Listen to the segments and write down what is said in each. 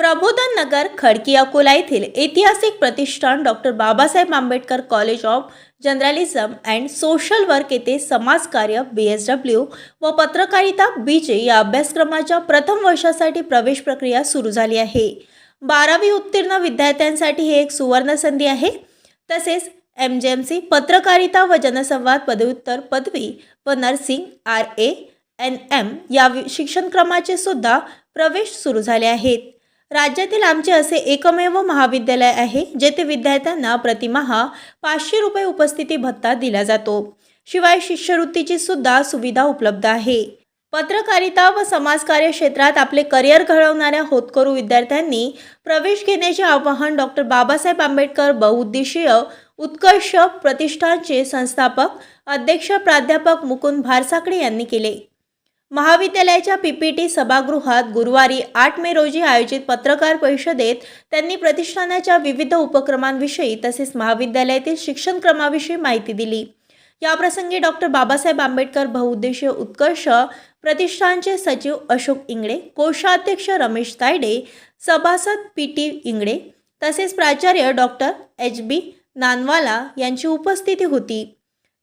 प्रबोधन नगर खडकी अकोला येथील ऐतिहासिक प्रतिष्ठान doctor Babasaheb Ambedkar college of journalism and social work येथे समाजकार्य बी एस डब्ल्यू व पत्रकारिता बी जे या अभ्यासक्रमाच्या प्रथम वर्षासाठी प्रवेश प्रक्रिया सुरू झाली आहे. बारावी उत्तीर्ण विद्यार्थ्यांसाठी ही एक सुवर्ण संधी आहे. तसेच एम जे एम सी पत्रकारिता व जनसंवाद पदव्युत्तर पदवी व nursing R A N M या वि- शिक्षणक्रमाचे सुद्धा प्रवेश सुरू झाले आहेत. राज्यातील आमचे असे एकमेव महाविद्यालय आहे जेथे विद्यार्थ्यांना प्रतिमहा पाचशे रुपये उपस्थिती भत्ता दिला जातो. शिवाय शिष्यवृत्तीची सुद्धा सुविधा उपलब्ध आहे. पत्रकारिता व समाजकार्य क्षेत्रात आपले करिअर घडवणाऱ्या होतकरू विद्यार्थ्यांनी प्रवेश घेण्याचे आवाहन डॉक्टर बाबासाहेब आंबेडकर बहुउद्देशीय उत्कर्ष प्रतिष्ठानचे संस्थापक अध्यक्ष प्राध्यापक मुकुंद भारसाकडे यांनी केले. महाविद्यालयाच्या पीपीटी सभागृहात गुरुवारी आठ मे रोजी आयोजित पत्रकार परिषदेत त्यांनी प्रतिष्ठानाच्या विविध उपक्रमांविषयी तसेच महाविद्यालयातील शिक्षणक्रमाविषयी माहिती दिली. याप्रसंगी डॉक्टर बाबासाहेब आंबेडकर बहुउद्देशीय उत्कर्ष प्रतिष्ठानचे सचिव अशोक इंगळे कोषाध्यक्ष रमेश तायडे सभासद पी टी इंगळे तसेच प्राचार्य डॉक्टर एच बी नानवाला यांची उपस्थिती होती.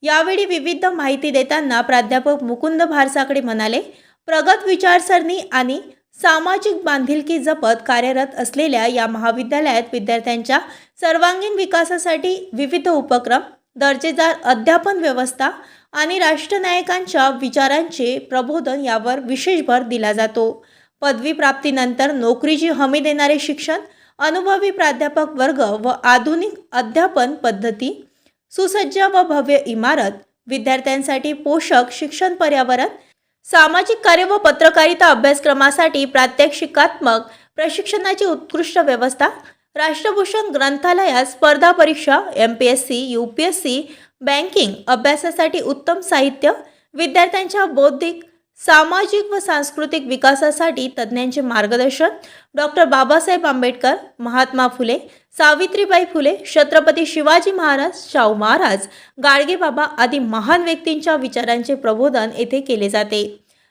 यावेळी विविध माहिती देताना प्राध्यापक मुकुंद भारसाकडे म्हणाले प्रगत विचारसरणी आणि सामाजिक बांधिलकी जपत कार्यरत असलेल्या या महाविद्यालयात विद्यार्थ्यांच्या सर्वांगीण विकासासाठी विविध उपक्रम दर्जेदार अध्यापन व्यवस्था आणि राष्ट्रनायकांच्या विचारांचे प्रबोधन यावर विशेष भर दिला जातो. पदवी प्राप्तीनंतर नोकरीची हमी देणारे शिक्षण अनुभवी प्राध्यापक वर्ग व आधुनिक अध्यापन पद्धती सुसज्ज व भव्य इमारत विद्यार्थ्यांसाठी पोषक शिक्षण पर्यावरण सामाजिक कार्य व पत्रकारिता अभ्यासक्रमासाठी प्रात्यक्षिकात्मक प्रशिक्षणाची उत्कृष्ट व्यवस्था राष्ट्रभूषण ग्रंथालयात स्पर्धा परीक्षा M P S C U P S C banking अभ्यासासाठी उत्तम साहित्य विद्यार्थ्यांच्या बौद्धिक सामाजिक व सांस्कृतिक विकासासाठी तज्ज्ञांचे मार्गदर्शन डॉक्टर बाबासाहेब आंबेडकर महात्मा फुले सावित्रीबाई फुले छत्रपती शिवाजी महाराज शाहू महाराज गाडगेबाबा आदी महान व्यक्तींच्या विचारांचे प्रबोधन येथे केले जाते.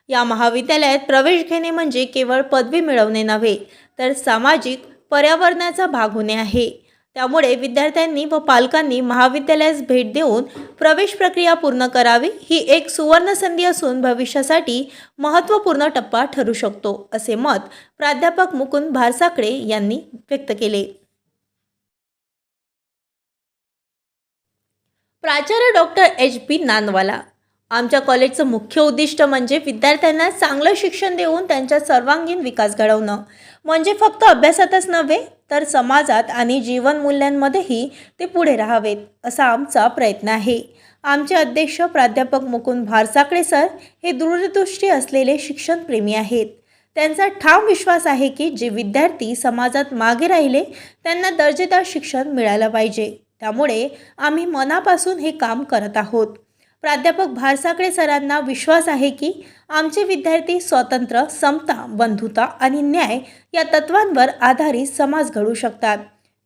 या महाविद्यालयात प्रवेश घेणे म्हणजे केवळ पदवी मिळवणे नव्हे तर सामाजिक पर्यावरणाचा भाग होणे आहे. त्यामुळे विद्यार्थ्यांनी व पालकांनी महाविद्यालयास भेट देऊन प्रवेश प्रक्रिया पूर्ण करावी ही एक सुवर्ण संधी असून भविष्यासाठी महत्त्वपूर्ण टप्पा ठरू शकतो असे मत प्राध्यापक मुकुंद भारसाकडे यांनी व्यक्त केले. प्राचार्य डॉक्टर एच पी नानवाला आमच्या कॉलेजचं मुख्य उद्दिष्ट म्हणजे विद्यार्थ्यांना चांगलं शिक्षण देऊन त्यांचा सर्वांगीण विकास घडवणं. म्हणजे फक्त अभ्यासातच नव्हे तर समाजात आणि जीवनमूल्यांमध्येही ते पुढे राहावेत असा आमचा प्रयत्न आहे. आमचे अध्यक्ष प्राध्यापक मुकुंद भारसाकडे सर हे दूरदृष्टी असलेले शिक्षणप्रेमी आहेत. त्यांचा ठाम विश्वास आहे की जे विद्यार्थी समाजात मागे राहिले त्यांना दर्जेदार शिक्षण मिळालं पाहिजे. त्यामुळे आम्ही मनापासून हे काम करत आहोत. प्राध्यापक भारसाकडे सरांना विश्वास आहे की आमचे विद्यार्थी स्वातंत्र्य समता बंधुता आणि न्याय या तत्वांवर आधारित समाज घडू शकतात.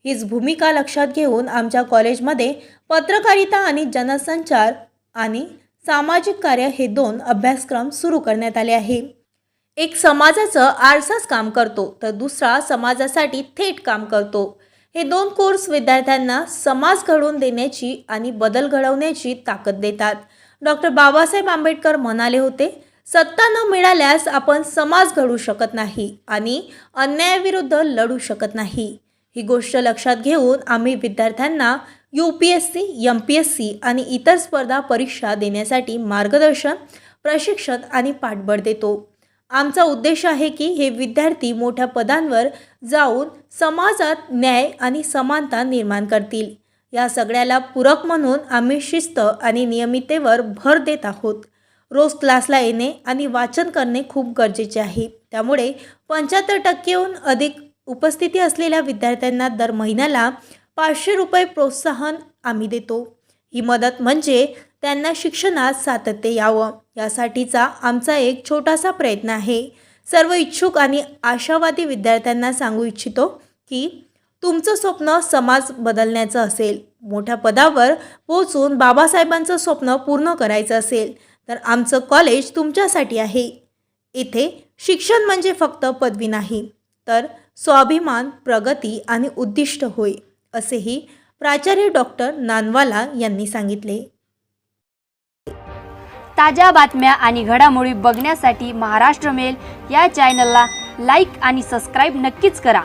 हीच भूमिका लक्षात घेऊन आमच्या कॉलेजमध्ये पत्रकारिता आणि जनसंचार आणि सामाजिक कार्य हे दोन अभ्यासक्रम सुरू करण्यात आले आहे. एक समाजाचं आरसाच काम करतो तर दुसरा समाजासाठी थेट काम करतो. हे दोन कोर्स विद्यार्थ्यांना समाज घडवून देण्याची आणि बदल घडवण्याची ताकद देतात. डॉक्टर बाबासाहेब आंबेडकर म्हणाले होते सत्ता न मिळाल्यास आपण समाज घडू शकत नाही आणि अन्यायाविरुद्ध लढू शकत नाही. ही गोष्ट लक्षात घेऊन आम्ही विद्यार्थ्यांना U P S C M P S C आणि इतर स्पर्धा परीक्षा देण्यासाठी मार्गदर्शन प्रशिक्षण आणि पाठबळ देतो. आमचा उद्देश आहे की हे विद्यार्थी मोठ्या पदांवर जाऊन समाजात न्याय आणि समानता निर्माण करतील. या सगळ्याला पूरक म्हणून आम्ही शिस्त आणि नियमितेवर भर देत आहोत. रोज क्लासला येणे आणि वाचन करणे खूप गरजेचे आहे. त्यामुळे पंच्याहत्तर टक्केहून अधिक उपस्थिती असलेल्या विद्यार्थ्यांना दर महिन्याला पाचशे रुपये प्रोत्साहन आम्ही देतो. ही मदत म्हणजे त्यांना शिक्षणात सातत्य यावं. यासाठीचा आमचा एक छोटासा प्रयत्न आहे. सर्व इच्छुक आणि आशावादी विद्यार्थ्यांना सांगू इच्छितो की तुमचं स्वप्न समाज बदलण्याचं असेल. मोठ्या पदावर पोहोचून बाबासाहेबांचं स्वप्न पूर्ण करायचं असेल तर आमचं कॉलेज तुमच्यासाठी आहे. इथे शिक्षण म्हणजे फक्त पदवी नाही तर स्वाभिमान प्रगती आणि उद्दिष्ट होय असेही प्राचार्य डॉक्टर नानवाला यांनी सांगितले. ताज्या बातम्या आणि घडामोडी बघण्यासाठी महाराष्ट्र मेल या चॅनलला लाईक आणि सबस्क्राईब नक्कीच करा.